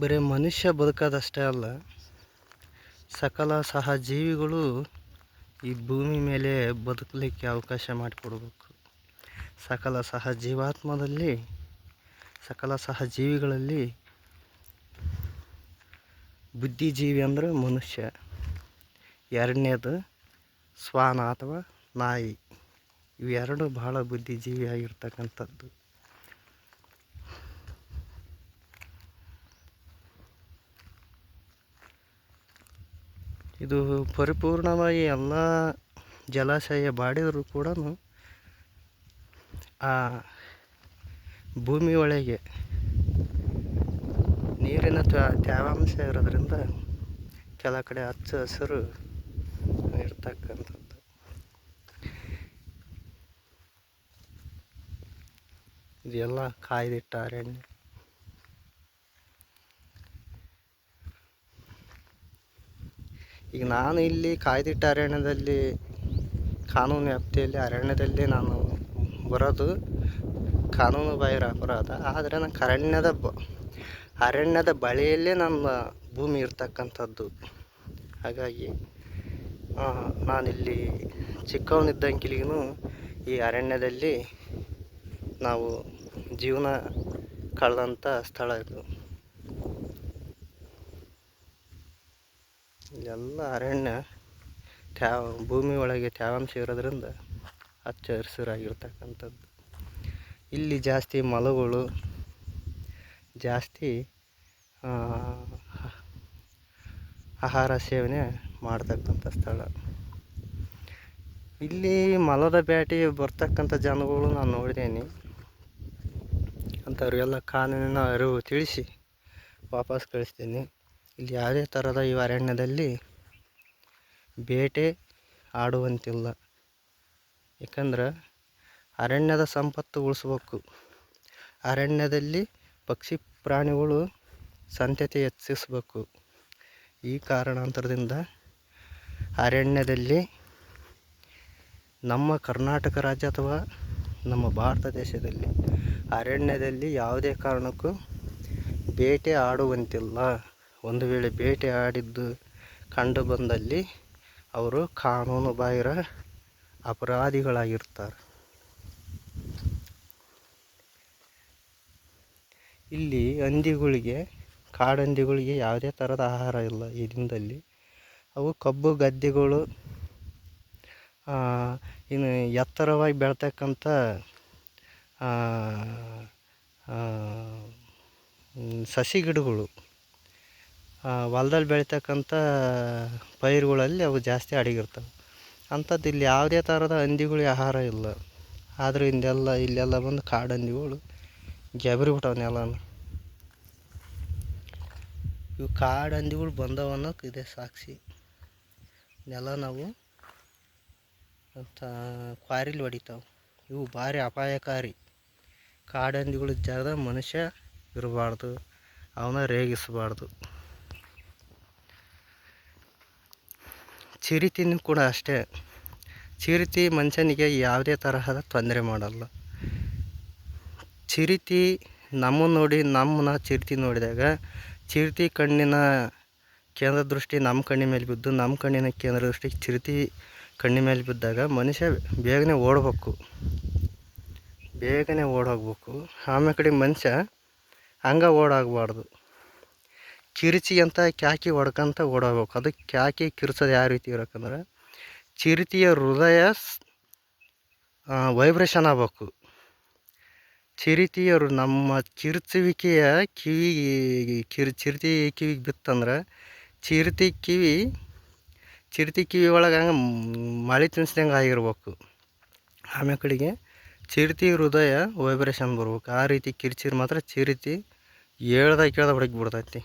ಬರೀ ಮನುಷ್ಯ ಬದುಕೋದಷ್ಟೇ ಅಲ್ಲ, ಸಕಲ ಸಹಜೀವಿಗಳು ಈ ಭೂಮಿ ಮೇಲೆ ಬದುಕಲಿಕ್ಕೆ ಅವಕಾಶ ಮಾಡಿಕೊಡ್ಬೇಕು. ಸಕಲ ಸಹಜೀವಾತ್ಮದಲ್ಲಿ ಸಕಲ ಸಹಜೀವಿಗಳಲ್ಲಿ ಬುದ್ಧಿಜೀವಿ ಅಂದರೆ ಮನುಷ್ಯ. ಎರಡನೇದು ಶ್ವಾನ ಅಥವಾ ನಾಯಿ. ಇವೆರಡು ಬಹಳ ಬುದ್ಧಿಜೀವಿಯಾಗಿರ್ತಕ್ಕಂಥದ್ದು. ಇದು ಪರಿಪೂರ್ಣವಾಗಿ ಎಲ್ಲ ಜಲಾಶಯ ಬಾಡಿದರೂ ಕೂಡ ಆ ಭೂಮಿ ಒಳಗೆ ನೀರಿನ ತ್ಯಾ- ತೇವಾಂಶ ಇರೋದ್ರಿಂದ ಕೆಲ ಕಡೆ ಹಚ್ಚ ಹಸಿರು ಇರ್ತಕ್ಕಂಥದ್ದು. ಇದೆಲ್ಲ ಕಾಯ್ದಿಟ್ಟ ಅರಣ್ಯ. ಈಗ ನಾನು ಇಲ್ಲಿ ಕಾಯ್ದಿಟ್ಟ ಅರಣ್ಯದಲ್ಲಿ, ಕಾನೂನು ವ್ಯಾಪ್ತಿಯಲ್ಲಿ ಅರಣ್ಯದಲ್ಲಿ ನಾನು ಬರೋದು ಕಾನೂನು ಬಾಹಿರ ಅಪರಾಧ. ಆದರೆ ನಾನು ಅರಣ್ಯದ ಬ, ಅರಣ್ಯದ ಬಳಿಯಲ್ಲೇ ನನ್ನ ಭೂಮಿ ಇರ್ತಕ್ಕಂಥದ್ದು. ಹಾಗಾಗಿ ನಾನಿಲ್ಲಿ ಚಿಕ್ಕವನಿದ್ದಂಗಿಲಿಗೂ ಈ ಅರಣ್ಯದಲ್ಲಿ ನಾವು ಜೀವನ ಕಳೆದಂಥ ಸ್ಥಳ ಇದು. ಇಲ್ಲೆಲ್ಲ ಅರಣ್ಯ ತ್ಯಾವ ಭೂಮಿ ಒಳಗೆ ತ್ಯಾವಾಂಶ ಇರೋದ್ರಿಂದ ಹಚ್ಚ ಹಸಿರಾಗಿರ್ತಕ್ಕಂಥದ್ದು. ಇಲ್ಲಿ ಜಾಸ್ತಿ ಮಲಗಳು, ಜಾಸ್ತಿ ಆಹಾರ ಸೇವನೆ ಮಾಡ್ತಕ್ಕಂಥ ಸ್ಥಳ. ಇಲ್ಲಿ ಮಲದ ಬ್ಯಾಟಿ ಬರ್ತಕ್ಕಂಥ ಜನಗಳು ನಾನು ನೋಡಿದ್ದೇನೆ ಅಂಥವ್ರಿಗೆಲ್ಲ ಕಾನೂನಿನ ಅರಿವು ತಿಳಿಸಿ ವಾಪಸ್ ಕಳಿಸ್ತೀನಿ. ಇಲ್ಲಿ ಯಾವುದೇ ಥರದ ಈ ಅರಣ್ಯದಲ್ಲಿ ಬೇಟೆ ಆಡುವಂತಿಲ್ಲ. ಯಾಕಂದ್ರೆ ಅರಣ್ಯದ ಸಂಪತ್ತು ಉಳಿಸ್ಬೇಕು. ಅರಣ್ಯದಲ್ಲಿ ಪಕ್ಷಿ ಪ್ರಾಣಿಗಳು ಸಂತತಿ ಹೆಚ್ಚಿಸ್ಬೇಕು. ಈ ಕಾರಣಾಂತರದಿಂದ ಅರಣ್ಯದಲ್ಲಿ ನಮ್ಮ ಕರ್ನಾಟಕ ರಾಜ್ಯ ಅಥವಾ ನಮ್ಮ ಭಾರತ ದೇಶದಲ್ಲಿ ಅರಣ್ಯದಲ್ಲಿ ಯಾವುದೇ ಕಾರಣಕ್ಕೂ ಬೇಟೆ ಆಡುವಂತಿಲ್ಲ. ಒಂದು ವೇಳೆ ಬೇಟೆ ಆಡಿದ್ದು ಕಂಡು ಬಂದಲ್ಲಿ ಅವರು ಕಾನೂನು ಬಾಹಿರ ಅಪರಾಧಿಗಳಾಗಿರ್ತಾರೆ ಇಲ್ಲಿ ಹಂದಿಗಳಿಗೆ, ಕಾಡಂದಿಗಳಿಗೆ ಯಾವುದೇ ಥರದ ಆಹಾರ ಇಲ್ಲ. ಈ ದಿನದಲ್ಲಿ ಅವು ಕಬ್ಬು, ಗದ್ದೆಗಳು ಇನ್ನು ಎತ್ತರವಾಗಿ ಬೆಳ್ತಕ್ಕಂಥ ಸಸಿ ಗಿಡಗಳು. ಹೊಲ್ದಲ್ಲಿ ಬೆಳೀತಕ್ಕಂಥ ಪೈರುಗಳಲ್ಲಿ ಅವು ಜಾಸ್ತಿ ಅಡಗಿರ್ತವೆ. ಅಂಥದ್ದು ಇಲ್ಲಿ ಯಾವುದೇ ಥರದ ಹಂದಿಗಳಿಗೆ ಆಹಾರ ಇಲ್ಲ. ಆದರೂ ಹಿಂದೆಲ್ಲ ಇಲ್ಲೆಲ್ಲ ಬಂದು ಕಾಡಂದಿಗಳು ಗೆಬರಿ ಬಿಟ್ಟವು ನೆಲನ. ಇವು ಕಾಡಂದಿಗಳು ಬಂದವ ಅನ್ನೋಕೆ ಇದೆ ಸಾಕ್ಷಿ. ನೆಲ ನಾವು ಅಂತ ಕ್ವಾರಿಲಿ ಹೊಡಿತಾವೆ. ಇವು ಭಾರಿ ಅಪಾಯಕಾರಿ. ಕಾಡಂದಿಗಳ ಜಾಗದಾಗ ಮನುಷ್ಯ ಇರಬಾರ್ದು. ಅವನ್ನ ರೇಗಿಸಬಾರ್ದು. ಚಿರಿತಿನೂ ಕೂಡ ಅಷ್ಟೇ. ಚಿರಿತಿ ಮನುಷ್ಯನಿಗೆ ಯಾವುದೇ ತರಹದ ತೊಂದರೆ ಮಾಡಲ್ಲ. ಚಿರಿತಿ ನಮ್ಮನ್ನು ನೋಡಿ, ನಮ್ಮನ್ನ ಚಿರಿತಿ ನೋಡಿದಾಗ ಚಿರಿತಿ ಕಣ್ಣಿನ ಕೇಂದ್ರ ದೃಷ್ಟಿ ನಮ್ಮ ಕಣ್ಣಿನ ಮೇಲೆ ಬಿದ್ದು, ನಮ್ಮ ಕಣ್ಣಿನ ಕೇಂದ್ರ ದೃಷ್ಟಿ ಚಿರಿತಿ ಕಣ್ಣಿನ ಮೇಲೆ ಬಿದ್ದಾಗ ಮನುಷ್ಯ ಬೇಗನೆ ಓಡಬೇಕು. ಬೇಗನೆ ಓಡೋಗ್ಬೇಕು. ಆಮೇಲೆ ಕಡೆ ಮನುಷ್ಯ ಹಂಗೆ ಓಡಾಗಬಾರ್ದು. ಕಿರಿಚಿ ಅಂತ ಕ್ಯಾಕಿ ಹೊಡ್ಕೊಂತ ಓಡೋಗ್ಬೇಕು. ಅದು ಕ್ಯಾಕಿ ಕಿರ್ಸೋದು ಯಾವ ರೀತಿ ಇರಬೇಕಂದ್ರೆ ಚಿರಿತಿಯ ಹೃದಯ ವೈಬ್ರೇಷನ್ ಆಗಬೇಕು. ಚಿರಿತಿಯರು ನಮ್ಮ ಕಿರ್ಚುವಿಕೆಯ ಕಿವಿಗೆ ಕಿರ್, ಚಿರಿತಿ ಕಿವಿಗೆ ಬಿತ್ತಂದ್ರೆ ಚಿರಿತಿ ಕಿವಿ ಚಿರಿತಿ ಕಿವಿ ಒಳಗೆ ಹಂಗೆ ಮಳೆ ತಿನ್ಸ್ದಂಗೆ ಆಗಿರ್ಬೇಕು. ಆಮೇಲೆ ಕಡೆಗೆ ಚಿರತಿ ಹೃದಯ ವೈಬ್ರೇಷನ್ ಬರ್ಬೇಕು. ಆ ರೀತಿ ಕಿರ್ಚಿರ್ ಮಾತ್ರ ಚಿರಿತಿ ಹೇಳ್ದ ಕೇಳ್ದ ಹೊಡಗಿ ಬಿಡ್ತೈತಿ.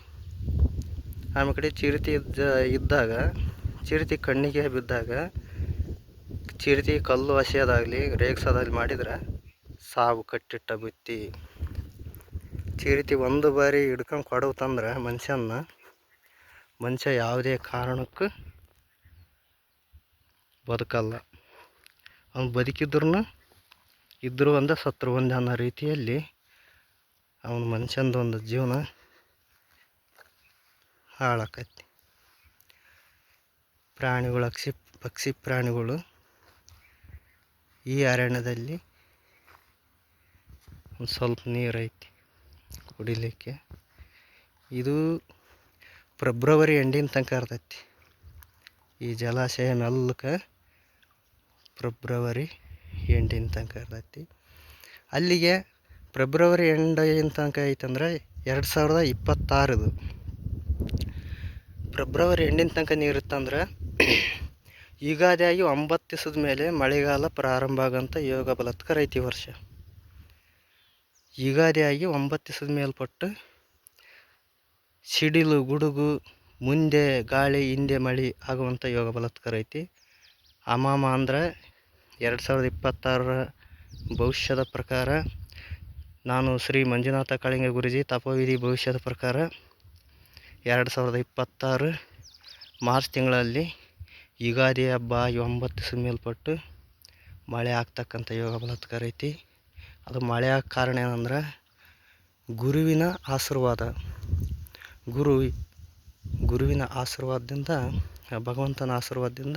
ಆಮೇಲೆ ಕಡೆ ಚಿರತೆ ಇದ್ದ, ಇದ್ದಾಗ, ಚಿರತೆ ಕಣ್ಣಿಗೆ ಬಿದ್ದಾಗ, ಚಿರತೆ ಕಲ್ಲು ಹಸಿಯೋದಾಗಲಿ, ರೇಗ್ಸೋದಾಗಲಿ ಮಾಡಿದ್ರೆ ಸಾವು ಕಟ್ಟಿಟ್ಟ ಬುತ್ತಿ ಚಿರತೆ ಒಂದು ಬಾರಿ ಹಿಡ್ಕೊಂಡು ಕೊಡವು ತಂದ್ರೆ ಮನುಷ್ಯನ ಮನುಷ್ಯ ಯಾವುದೇ ಕಾರಣಕ್ಕೂ ಬದುಕಲ್ಲ. ಅವ್ನು ಬದುಕಿದ್ರು ಇದ್ದರೂ ಒಂದೇ ಸತ್ರು, ಒಂದೇ ಅನ್ನೋ ರೀತಿಯಲ್ಲಿ ಅವನು ಮನುಷ್ಯನದೊಂದು ಜೀವನ ಹಾಳಾಕತಿ ಪ್ರಾಣಿಗಳು, ಅಕ್ಷಿ, ಪಕ್ಷಿ ಪ್ರಾಣಿಗಳು ಈ ಅರಣ್ಯದಲ್ಲಿ ಒಂದು ಸ್ವಲ್ಪ ನೀರು ಐತಿ ಕುಡಿಲಿಕ್ಕೆ. ಇದು ಫೆಬ್ರವರಿ ಎಂಡಿನ ತನಕ ಇರ್ತೈತಿ. ಈ ಜಲಾಶಯ ಮೆಲ್ಲಕ್ಕೆ ಫೆಬ್ರವರಿ ಎಂಡಿನ ತನಕ ಇರ್ತೈತಿ. ಅಲ್ಲಿಗೆ ಫೆಬ್ರವರಿ ಎಂಡಿನ ತನಕ ಐತಂದ್ರೆ ಎರಡು ಸಾವಿರದ ಇಪ್ಪತ್ತಾರದು. ಫೆಬ್ರವರಿ ಎಂಡಿನ ತನಕ ನೀರಿತ್ತಂದ್ರೆ ಯುಗಾದಿ ಆಗಿ ಒಂಬತ್ತು ದಿವಸದ ಮೇಲೆ ಮಳೆಗಾಲ ಪ್ರಾರಂಭ ಆಗಂತ ಯೋಗ ಬಲತ್ಕರ ಐತಿ ವರ್ಷ. ಯುಗಾದಿಯಾಗಿ ಒಂಬತ್ತು ದಿವಸದ ಮೇಲ್ಪಟ್ಟು ಸಿಡಿಲು, ಗುಡುಗು, ಮುಂದೆ ಗಾಳಿ, ಹಿಂದೆ ಮಳೆ ಆಗುವಂಥ ಯೋಗ ಬಲತ್ಕರ ಐತಿ. ಅಮಾಮ ಅಂದ್ರೆ ಎರಡು ಸಾವಿರದ ಇಪ್ಪತ್ತಾರರ ಭವಿಷ್ಯದ ಪ್ರಕಾರ ನಾನು ಶ್ರೀ ಮಂಜುನಾಥ ಕಾಳಿಂಗ ಗುರುಜಿ ತಪೋವಿಧಿ ಭವಿಷ್ಯದ ಪ್ರಕಾರ ಎರಡು ಸಾವಿರದ ಇಪ್ಪತ್ತಾರು ಮಾರ್ಚ್ ತಿಂಗಳಲ್ಲಿ ಯುಗಾದಿ ಹಬ್ಬ ಒಂಬತ್ತು ಮೇಲ್ಪಟ್ಟು ಮಳೆ ಆಗ್ತಕ್ಕಂಥ ಯೋಗ ಬಲತ್ಕರ ಐತಿ ಅದು ಮಳೆ ಆಗ ಕಾರಣ ಏನಂದ್ರೆ ಗುರುವಿನ ಆಶೀರ್ವಾದ. ಗುರು ಗುರುವಿನ ಆಶೀರ್ವಾದದಿಂದ, ಭಗವಂತನ ಆಶೀರ್ವಾದದಿಂದ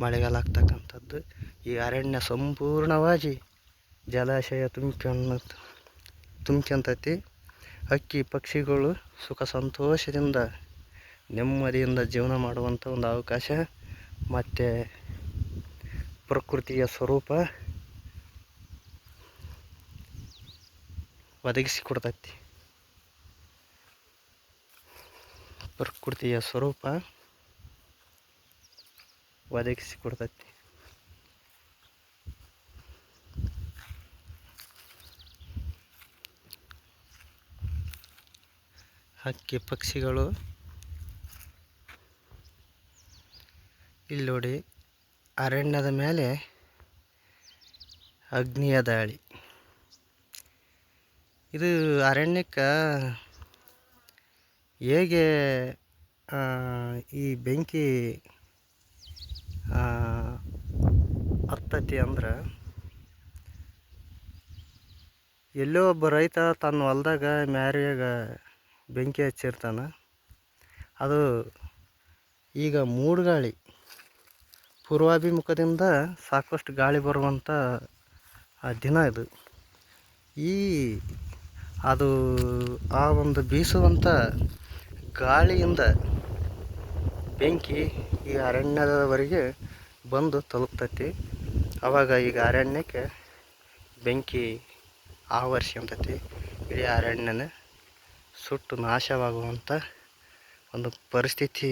ಮಳೆಗಾಲ ಆಗ್ತಕ್ಕಂಥದ್ದು. ಈ ಅರಣ್ಯ ಸಂಪೂರ್ಣವಾಗಿ ಜಲಾಶಯ ತುಂಬಿಕೊಂಡು ತುಂಬ್ಕೊಂತೈತಿ. ಹಕ್ಕಿ ಪಕ್ಷಿಗಳು ಸುಖ ಸಂತೋಷದಿಂದ ನೆಮ್ಮದಿಯಿಂದ ಜೀವನ ಮಾಡುವಂಥ ಒಂದು ಅವಕಾಶ ಮತ್ತು ಪ್ರಕೃತಿಯ ಸ್ವರೂಪ ಒದಗಿಸಿಕೊಡ್ತೈತಿ ಪ್ರಕೃತಿಯ ಸ್ವರೂಪ ಒದಗಿಸಿಕೊಡ್ತೈತಿ ಹಕ್ಕಿ ಪಕ್ಷಿಗಳು. ಇಲ್ಲಿ ನೋಡಿ, ಅರಣ್ಯದ ಮೇಲೆ ಅಗ್ನಿಯ ದಾಳಿ. ಇದು ಅರಣ್ಯಕ್ಕೆ ಹೇಗೆ ಈ ಬೆಂಕಿ ಹತ್ತತಿ ಅಂದ್ರೆ, ಎಲ್ಲೋ ಒಬ್ಬ ರೈತ ತನ್ನ ಹೊಲ್ದಾಗ ಮ್ಯಾರಿಯಾಗ ಬೆಂಕಿ ಹಚ್ಚಿರ್ತಾನೆ. ಅದು ಈಗ ಮೂಡುಗಾಳಿ ಪೂರ್ವಾಭಿಮುಖದಿಂದ ಸಾಕಷ್ಟು ಗಾಳಿ ಬರುವಂಥ ದಿನ ಇದು. ಈ ಅದು ಆ ಒಂದು ಬೀಸುವಂಥ ಗಾಳಿಯಿಂದ ಬೆಂಕಿ ಈ ಅರಣ್ಯದವರೆಗೆ ಬಂದು ತಲುಪ್ತತಿ. ಆವಾಗ ಈಗ ಅರಣ್ಯಕ್ಕೆ ಬೆಂಕಿ ಆವರಿಸ್ಕೊಂತೈತಿ. ಇಡೀ ಅರಣ್ಯನ. ಸುಟ್ಟು ನಾಶವಾಗುವಂಥ ಒಂದು ಪರಿಸ್ಥಿತಿ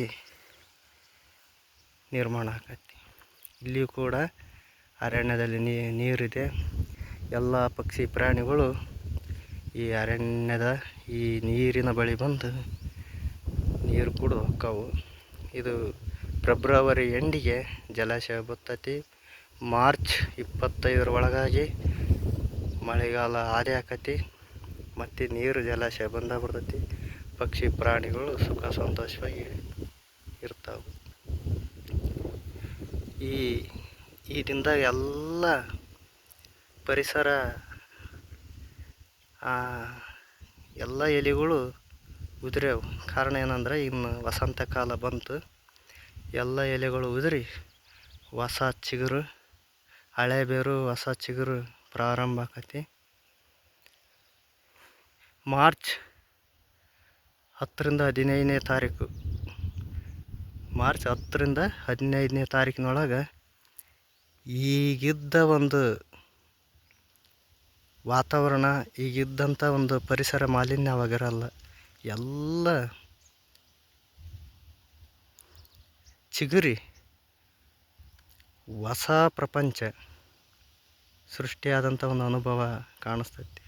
ನಿರ್ಮಾಣ ಆಗತ್ತೆ. ಇಲ್ಲಿಯೂ ಕೂಡ ಅರಣ್ಯದಲ್ಲಿ ನೀರಿದೆ. ಎಲ್ಲ ಪಕ್ಷಿ ಪ್ರಾಣಿಗಳು ಈ ಅರಣ್ಯದ ಈ ನೀರಿನ ಬಳಿ ಬಂದು ನೀರು ಕೂಡ ಹೊಕ್ಕವು. ಇದು ಫೆಬ್ರವರಿ ಎಂಡಿಗೆ ಜಲಾಶಯ ಬರ್ತೈತಿ ಮಾರ್ಚ್ ಇಪ್ಪತ್ತೈದರ ಒಳಗಾಗಿ ಮಳೆಗಾಲ ಆದಿ ಆಕತಿ. ಮತ್ತು ನೀರು ಜಲಾಶಯ ಬಂದ ಬರ್ತೈತಿ ಪಕ್ಷಿ ಪ್ರಾಣಿಗಳು ಸುಖ ಸಂತೋಷವಾಗಿ ಇರ್ತಾವೆ. ಈ ಈ ದಿನದಾಗ ಎಲ್ಲ ಪರಿಸರ ಎಲ್ಲ ಎಲೆಗಳು ಉದುರ್ಯಾವು. ಕಾರಣ ಏನಂದ್ರೆ ಇನ್ನು ವಸಂತ ಕಾಲ ಬಂತು. ಎಲ್ಲ ಎಲೆಗಳು ಉದುರಿ ಹೊಸ ಚಿಗುರು ಹಳೆ ಬೇರು ಹೊಸ ಚಿಗುರು ಪ್ರಾರಂಭ ಆಕತಿ. ಮಾರ್ಚ್ ಹತ್ತರಿಂದ ಹದಿನೈದನೇ ತಾರೀಕು. ಮಾರ್ಚ್ ಹತ್ತರಿಂದ ಹದಿನೈದನೇ ತಾರೀಕಿನೊಳಗೆ ಈಗಿದ್ದ ಒಂದು ವಾತಾವರಣ ಈಗಿದ್ದಂಥ ಒಂದು ಪರಿಸರ ಮಾಲಿನ್ಯವಾಗಿರಲ್ಲ ಎಲ್ಲ ಚಿಗುರಿ, ಹೊಸ ಪ್ರಪಂಚ ಸೃಷ್ಟಿಯಾದಂಥ ಒಂದು ಅನುಭವ ಕಾಣಿಸ್ತೈತಿ.